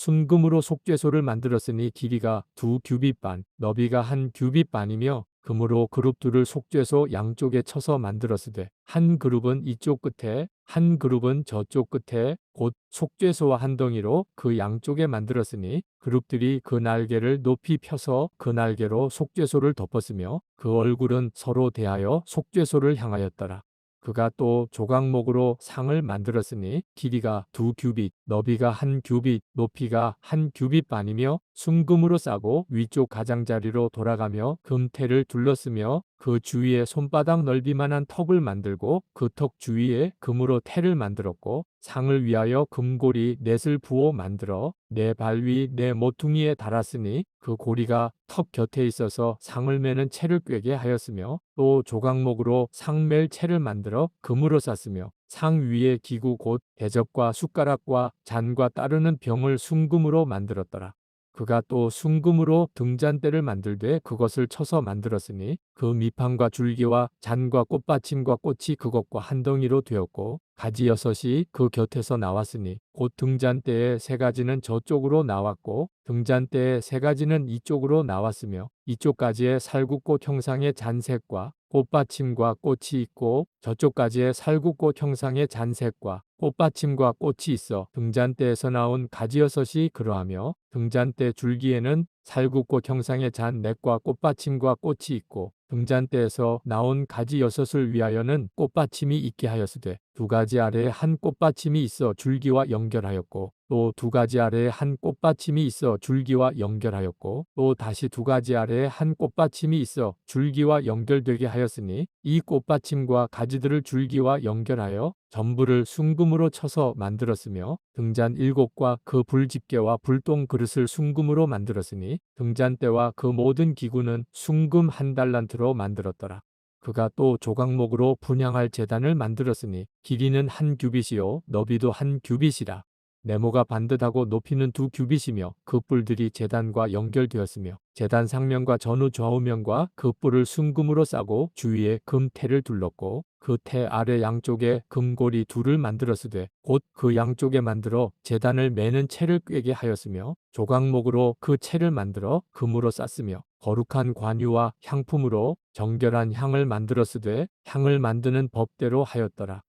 순금으로 속죄소를 만들었으니 길이가 두 규빗 반, 너비가 한 규빗 반이며 금으로 그룹 둘을 속죄소 양쪽에 쳐서 만들었으되 한 그룹은 이쪽 끝에 한 그룹은 저쪽 끝에 곧 속죄소와 한 덩이로 그 양쪽에 만들었으니 그룹들이 그 날개를 높이 펴서 그 날개로 속죄소를 덮었으며 그 얼굴은 서로 대하여 속죄소를 향하였더라. 그가 또 조각목으로 상을 만들었으니 길이가 두 규빗, 너비가 한 규빗, 높이가 한 규빗 반이며 순금으로 싸고 위쪽 가장자리로 돌아가며 금태를 둘렀으며 그 주위에 손바닥 넓이만한 턱을 만들고 그 턱 주위에 금으로 태를 만들었고 상을 위하여 금고리 넷을 부어 만들어 내 발 위 내 모퉁이에 달았으니 그 고리가 턱 곁에 있어서 상을 매는 채를 꿰게 하였으며 또 조각목으로 상멜 채를 만들어 금으로 쌌으며 상 위에 기구 곧 대접과 숟가락과 잔과 따르는 병을 순금으로 만들었더라. 그가 또 순금으로 등잔대를 만들되 그것을 쳐서 만들었으니 그 밑판과 줄기와 잔과 꽃받침과 꽃이 그것과 한 덩이로 되었고 가지 여섯이 그 곁에서 나왔으니 곧 등잔대의 세 가지는 저쪽으로 나왔고 등잔대의 세 가지는 이쪽으로 나왔으며 이쪽 가지에 살구꽃 형상의 잔색과 꽃받침과 꽃이 있고 저쪽 가지에 살구꽃 형상의 잔색과 꽃받침과 꽃이 있어 등잔대에서 나온 가지 여섯이 그러하며 등잔대 줄기에는 살구꽃 형상의 잔 넷과 꽃받침과 꽃이 있고 등잔대에서 나온 가지 여섯을 위하여는 꽃받침이 있게 하였으되 두 가지 아래에 한 꽃받침이 있어 줄기와 연결하였고 또 두 가지 아래에 한 꽃받침이 있어 줄기와 연결하였고 또 다시 두 가지 아래에 한 꽃받침이 있어 줄기와 연결되게 하였으니 이 꽃받침과 가지들을 줄기와 연결하여 전부를 순금으로 쳐서 만들었으며 등잔 일곱과 그 불집게와 불똥 그릇을 순금으로 만들었으니 등잔대와 그 모든 기구는 순금 한 달란트로 만들었더라. 그가 또 조각목으로 분양할 재단을 만들었으니 길이는 한 규빗이요 너비도 한 규빗이라. 네모가 반듯하고 높이는 두 규빗이며 그 뿔들이 재단과 연결되었으며 재단 상면과 전후 좌우면과 그 뿔을 순금으로 싸고 주위에 금태를 둘렀고 그 태 아래 양쪽에 금고리 둘을 만들었으되 곧 그 양쪽에 만들어 재단을 매는 채를 꿰게 하였으며 조각목으로 그 채를 만들어 금으로 쌌으며 거룩한 관유와 향품으로 정결한 향을 만들었으되 향을 만드는 법대로 하였더라.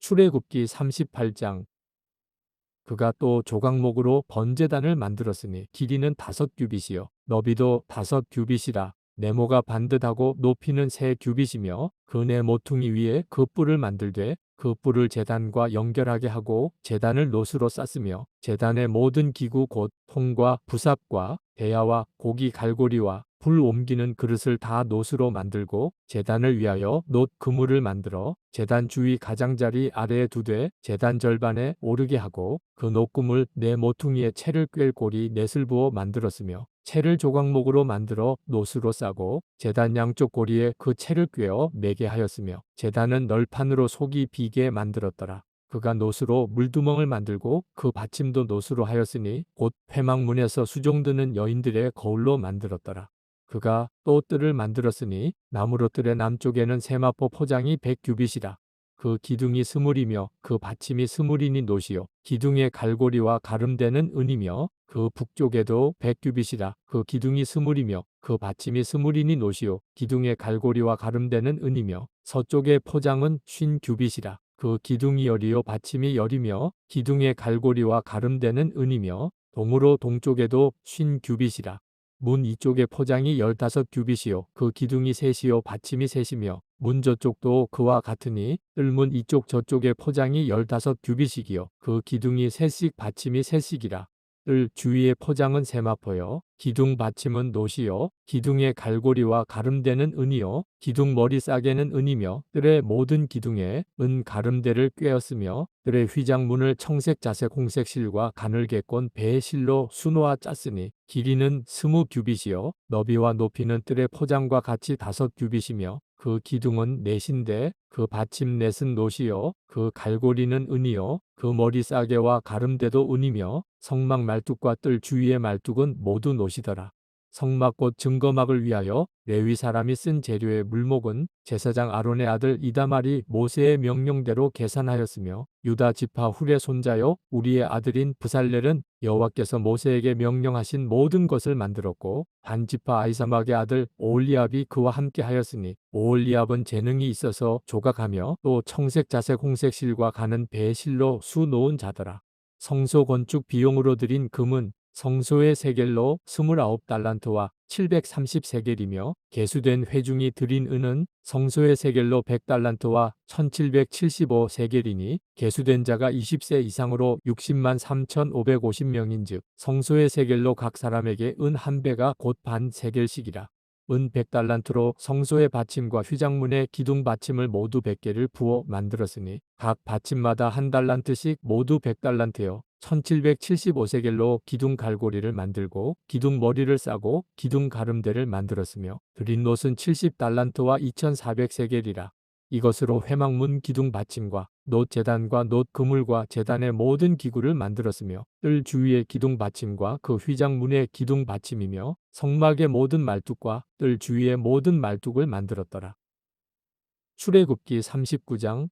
출애굽기 38장. 그가 또 조각목으로 번제단을 만들었으니 길이는 다섯 규빗이요. 너비도 다섯 규빗이라 네모가 반듯하고 높이는 세 규빗이며 그네 모퉁이 위에 그 뿔을 만들되 그 뿔을 재단과 연결하게 하고 재단을 노수로 쌌으며 재단의 모든 기구 곧 통과 부삽과 대야와 고기 갈고리와 불 옮기는 그릇을 다 노수로 만들고 재단을 위하여 놋 그물을 만들어 재단 주위 가장자리 아래에 두되 재단 절반에 오르게 하고 그 놋금을 네 모퉁이에 채를 꿰 고리 넷을 부어 만들었으며 채를 조각목으로 만들어 노수로 싸고 재단 양쪽 고리에 그 채를 꿰어 매게 하였으며 재단은 널판으로 속이 비게 만들었더라. 그가 노수로 물두멍을 만들고 그 받침도 노수로 하였으니 곧 회막문에서 수종드는 여인들의 거울로 만들었더라. 그가 또 뜰을 만들었으니 나무로 뜰의 남쪽에는 세마포 포장이 백규빗이라. 그 기둥이 스물이며 그 받침이 스물이니 노시요. 기둥의 갈고리와 가름대는 은이며 그 북쪽에도 백규빗이라 그 기둥이 스물이며 그 받침이 스물이니 노시요. 기둥의 갈고리와 가름대는 은이며 서쪽의 포장은 쉰 규빗이라 그 기둥이 열이요. 받침이 열이며 기둥의 갈고리와 가름대는 은이며 동으로 동쪽에도 쉰 규빗이라. 문 이쪽의 포장이 열다섯 규빗이요. 그 기둥이 셋이요. 받침이 셋이며 문 저쪽도 그와 같으니 뜰문 이쪽 저쪽의 포장이 열다섯 규빗이기요. 그 기둥이 셋씩 받침이 셋씩이라. 뜰 주위의 포장은 세마포요 기둥 받침은 노시요 기둥의 갈고리와 가름대는 은이요 기둥 머리 싸개는 은이며 뜰의 모든 기둥에 은 가름대를 꿰었으며 뜰의 휘장문을 청색 자색 홍색 실과 가늘게 꼰 배의 실로 수놓아 짰으니 길이는 스무 규빗이요 너비와 높이는 뜰의 포장과 같이 다섯 규빗이며 그 기둥은 넷인데 그 받침 넷은 노시요 그 갈고리는 은이요 그 머리 싸개와 가름대도 은이며 성막 말뚝과 뜰 주위의 말뚝은 모두 노 시더라. 성막꽃 증거막을 위하여 레위 사람이 쓴 재료의 물목은 제사장 아론의 아들 이다말이 모세의 명령대로 계산하였으며 유다 지파 훌의 손자요 우리의 아들인 부살렐은 여호와께서 모세에게 명령하신 모든 것을 만들었고 반 지파 아이사막의 아들 오올리압이 그와 함께 하였으니 오올리압은 재능이 있어서 조각하며 또 청색 자색 홍색 실과 가는 배의 실로 수 놓은 자더라. 성소 건축 비용으로 들인 금은 성소의 세겔로 29달란트와 730세겔이며 개수된 회중이 들인 은은 성소의 세겔로 100달란트와 1775세겔이니 개수된 자가 20세 이상으로 60만 3550명인즉 성소의 세겔로 각 사람에게 은 한 배가 곧 반 세겔씩이라. 은 100달란트로 성소의 받침과 휘장문의 기둥 받침을 모두 100개를 부어 만들었으니 각 받침마다 한 달란트씩 모두 100달란트요. 1775세겔로 기둥 갈고리를 만들고 기둥 머리를 싸고 기둥 가름대를 만들었으며 드린 놋은 70달란트와 2400세겔이라. 이것으로 회막문 기둥 받침과 놋 재단과 놋 그물과 재단의 모든 기구를 만들었으며 뜰 주위의 기둥 받침과 그 휘장문의 기둥 받침이며 성막의 모든 말뚝과 뜰 주위의 모든 말뚝을 만들었더라. 출애굽기 39장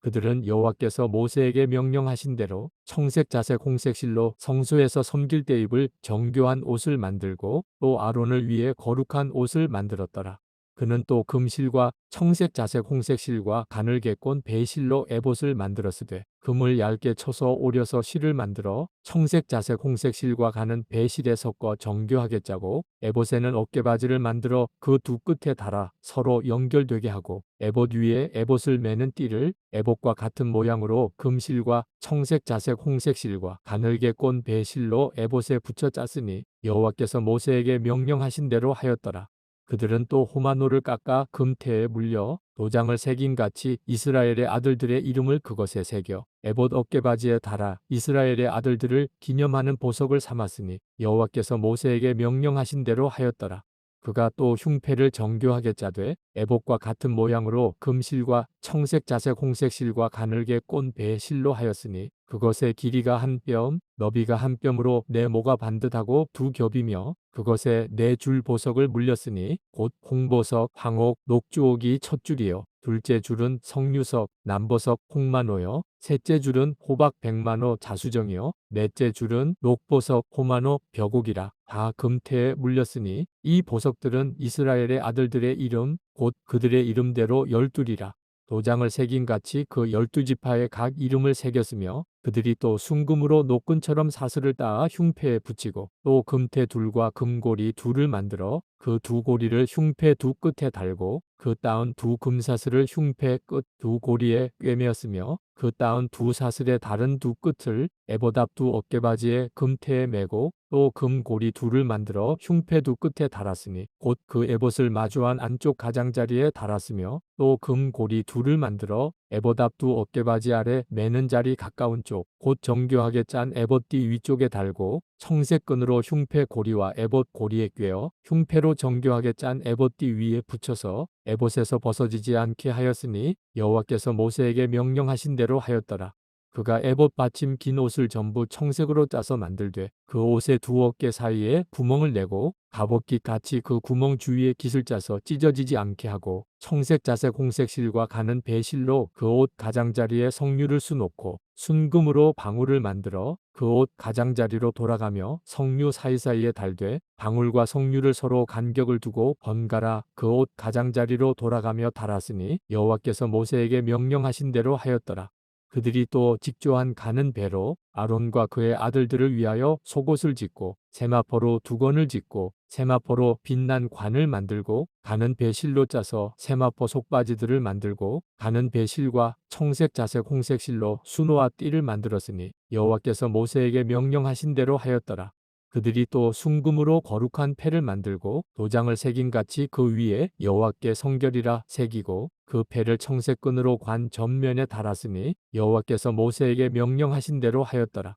그들은 여호와께서 모세에게 명령하신 대로 청색 자색 홍색 실로 성소에서 섬길 때 입을 정교한 옷을 만들고 또 아론을 위해 거룩한 옷을 만들었더라. 그는 또 금실과 청색 자색 홍색 실과 가늘게 꼰 배실로 에봇을 만들었으되 금을 얇게 쳐서 오려서 실을 만들어 청색 자색 홍색 실과 가는 배실에 섞어 정교하게 짜고 에봇에는 어깨바지를 만들어 그 두 끝에 달아 서로 연결되게 하고 에봇 위에 에봇을 매는 띠를 에봇과 같은 모양으로 금실과 청색 자색 홍색 실과 가늘게 꼰 배실로 에봇에 붙여 짰으니 여호와께서 모세에게 명령하신 대로 하였더라. 그들은 또 호마노를 깎아 금태에 물려 도장을 새긴 같이 이스라엘의 아들들의 이름을 그것에 새겨 에봇 어깨바지에 달아 이스라엘의 아들들을 기념하는 보석을 삼았으니 여호와께서 모세에게 명령하신 대로 하였더라. 그가 또 흉패를 정교하게 짜되 에봇과 같은 모양으로 금실과 청색 자색 홍색 실과 가늘게 꼰 배의 실로 하였으니 그것의 길이가 한 뼘, 너비가 한 뼘으로 네 모가 반듯하고 두 겹이며 그것에 네 줄 보석을 물렸으니 곧 홍보석, 황옥, 녹주옥이 첫 줄이요. 둘째 줄은 성류석, 남보석, 홍만호요. 셋째 줄은 호박 백만호 자수정이요. 넷째 줄은 녹보석, 호만호, 벽옥이라 다 금태에 물렸으니 이 보석들은 이스라엘의 아들들의 이름, 곧 그들의 이름대로 열둘이라. 도장을 새긴 같이 그 열두 지파의 각 이름을 새겼으며 그들이 또 순금으로 노끈처럼 사슬을 따아 흉패에 붙이고 또 금태 둘과 금고리 둘을 만들어 그 두 고리를 흉패 두 끝에 달고 그 따은 두 금사슬을 흉패 끝 두 고리에 꿰매었으며 그 따은 두 사슬의 다른 두 끝을 에보답 두 어깨바지에 금태에 매고 또 금고리 둘을 만들어 흉패 두 끝에 달았으니 곧 그 에봇을 마주한 안쪽 가장자리에 달았으며 또 금고리 둘을 만들어 에보답 두 어깨바지 아래 매는 자리 가까운 쪽 곧 정교하게 짠 에봇띠 위쪽에 달고 청색 끈으로 흉패 고리와 에봇 고리에 꿰어 흉패로 정교하게 짠 에봇띠 위에 붙여서 에봇에서 벗어지지 않게 하였으니 여호와께서 모세에게 명령하신 대로 하였더라. 그가 에봇 받침 긴 옷을 전부 청색으로 짜서 만들되 그 옷의 두 어깨 사이에 구멍을 내고 갑옷깃 같이 그 구멍 주위에 깃을 짜서 찢어지지 않게 하고 청색 자색 홍색 실과 가는 배실로 그 옷 가장자리에 성류를 수놓고 순금으로 방울을 만들어 그 옷 가장자리로 돌아가며 성류 사이사이에 달되 방울과 성류를 서로 간격을 두고 번갈아 그 옷 가장자리로 돌아가며 달았으니 여호와께서 모세에게 명령하신 대로 하였더라. 그들이 또 직조한 가는 배로 아론과 그의 아들들을 위하여 속옷을 짓고 세마포로 두건을 짓고 세마포로 빛난 관을 만들고 가는 배실로 짜서 세마포 속바지들을 만들고 가는 배실과 청색 자색 홍색 실로 수노와 띠를 만들었으니 여호와께서 모세에게 명령하신 대로 하였더라. 그들이 또 순금으로 거룩한 패를 만들고 도장을 새긴 같이 그 위에 여호와께 성결이라 새기고 그 패를 청색끈으로 관 전면에 달았으니 여호와께서 모세에게 명령하신 대로 하였더라.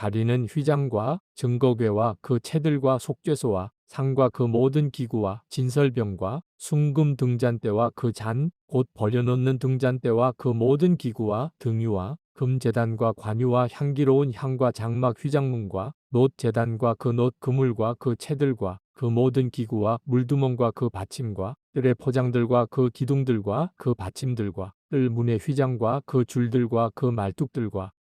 가리는 휘장과 증거궤와 그 채들과 속죄소와 상과 그 모든 기구와 진설병과 순금 등잔대와 그 잔, 곧 버려놓는 등잔대와 그 모든 기구와 등유와 금재단과 관유와 향기로운 향과 장막 휘장문과 놋 재단과 그 놋 그물과 그 채들과 그 모든 기구와 물두멍과 그 받침과 뜰의 포장들과 그 기둥들과 그 받침들과 뜰 문의 휘장과 그 줄들과 그 말뚝들과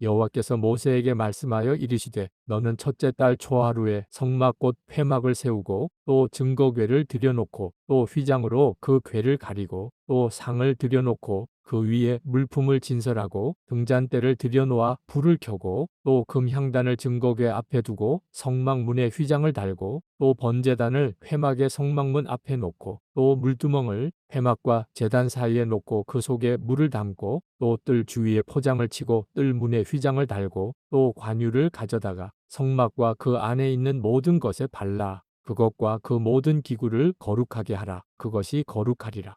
여호와께서 모세에게 말씀하여 이르시되 너는 첫째 달 초하루에 성막 곧 회막을 세우고 또 증거궤를 들여놓고 또 휘장으로 그 궤를 가리고 또 상을 들여놓고 그 위에 물품을 진설하고 등잔대를 들여놓아 불을 켜고 또 금향단을 증거궤 앞에 두고 성막 문에 휘장을 달고 또 번제단을 회막의 성막문 앞에 놓고 또 물두멍을 회막과 제단 사이에 놓고 그 속에 물을 담고 또 뜰 주위에 포장을 치고 뜰 문에 휘장을 달고 또 관유를 가져다가 성막과 그 안에 있는 모든 것에 발라 그것과 그 모든 기구를 거룩하게 하라. 그것이 거룩하리라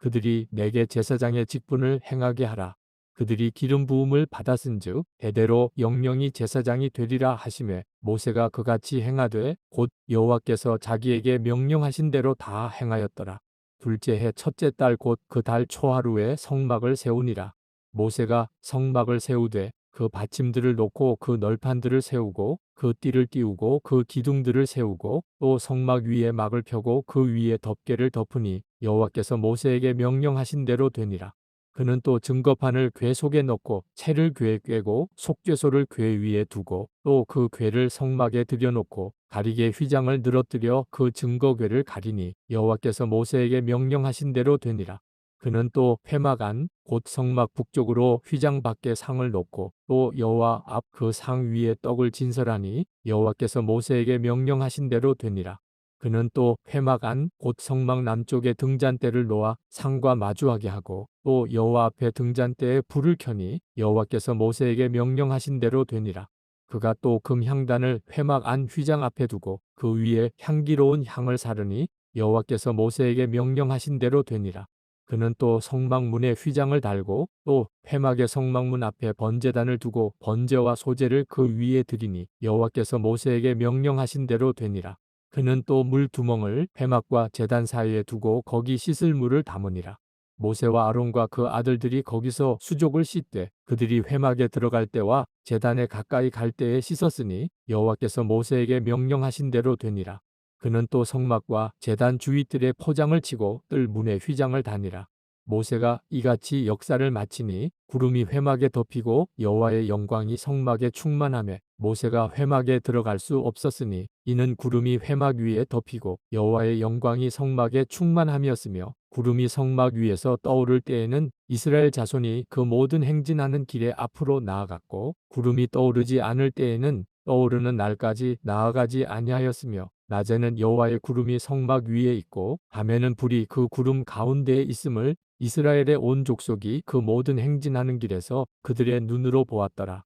그들이 내게 제사장의 직분을 행하게 하라. 그들이 기름 부음을 받았은즉 대대로 영영이 제사장이 되리라 하심에 모세가 그같이 행하되 곧 여호와께서 자기에게 명령하신 대로 다 행하였더라. 둘째 해 첫째 달 곧 그 달 초하루에 성막을 세우니라. 모세가 성막을 세우되 그 받침들을 놓고 그 널판들을 세우고 그 띠를 띄우고 그 기둥들을 세우고 또 성막 위에 막을 펴고 그 위에 덮개를 덮으니 여호와께서 모세에게 명령하신 대로 되니라. 그는 또 증거판을 궤 속에 넣고 채를 궤에 꿰고 속죄소를 궤 위에 두고 또 그 궤를 성막에 들여놓고 가리개 휘장을 늘어뜨려 그 증거궤를 가리니 여호와께서 모세에게 명령하신 대로 되니라. 그는 또 회막 안 곧 성막 북쪽으로 휘장 밖에 상을 놓고 또 여호와 앞 그 상 위에 떡을 진설하니 여호와께서 모세에게 명령하신 대로 되니라. 그는 또 회막 안 곧 성막 남쪽에 등잔대를 놓아 상과 마주하게 하고 또 여호와 앞에 등잔대에 불을 켜니 여호와께서 모세에게 명령하신 대로 되니라. 그가 또 금향단을 회막 안 휘장 앞에 두고 그 위에 향기로운 향을 사르니 여호와께서 모세에게 명령하신 대로 되니라. 그는 또 성막문에 휘장을 달고 또 회막의 성막문 앞에 번제단을 두고 번제와 소제를 그 위에 드리니 여호와께서 모세에게 명령하신 대로 되니라. 그는 또 물 두멍을 회막과 제단 사이에 두고 거기 씻을 물을 담으니라. 모세와 아론과 그 아들들이 거기서 수족을 씻되 그들이 회막에 들어갈 때와 제단에 가까이 갈 때에 씻었으니 여호와께서 모세에게 명령하신 대로 되니라. 그는 또 성막과 제단 주위뜰에 포장을 치고 뜰 문에 휘장을 다니라. 모세가 이같이 역사를 마치니 구름이 회막에 덮이고 여호와의 영광이 성막에 충만함에 모세가 회막에 들어갈 수 없었으니 이는 구름이 회막 위에 덮이고 여호와의 영광이 성막에 충만함이었으며 구름이 성막 위에서 떠오를 때에는 이스라엘 자손이 그 모든 행진하는 길에 앞으로 나아갔고 구름이 떠오르지 않을 때에는 떠오르는 날까지 나아가지 아니하였으며 낮에는 여호와의 구름이 성막 위에 있고 밤에는 불이 그 구름 가운데에 있음을 이스라엘의 온 족속이 그 모든 행진하는 길에서 그들의 눈으로 보았더라.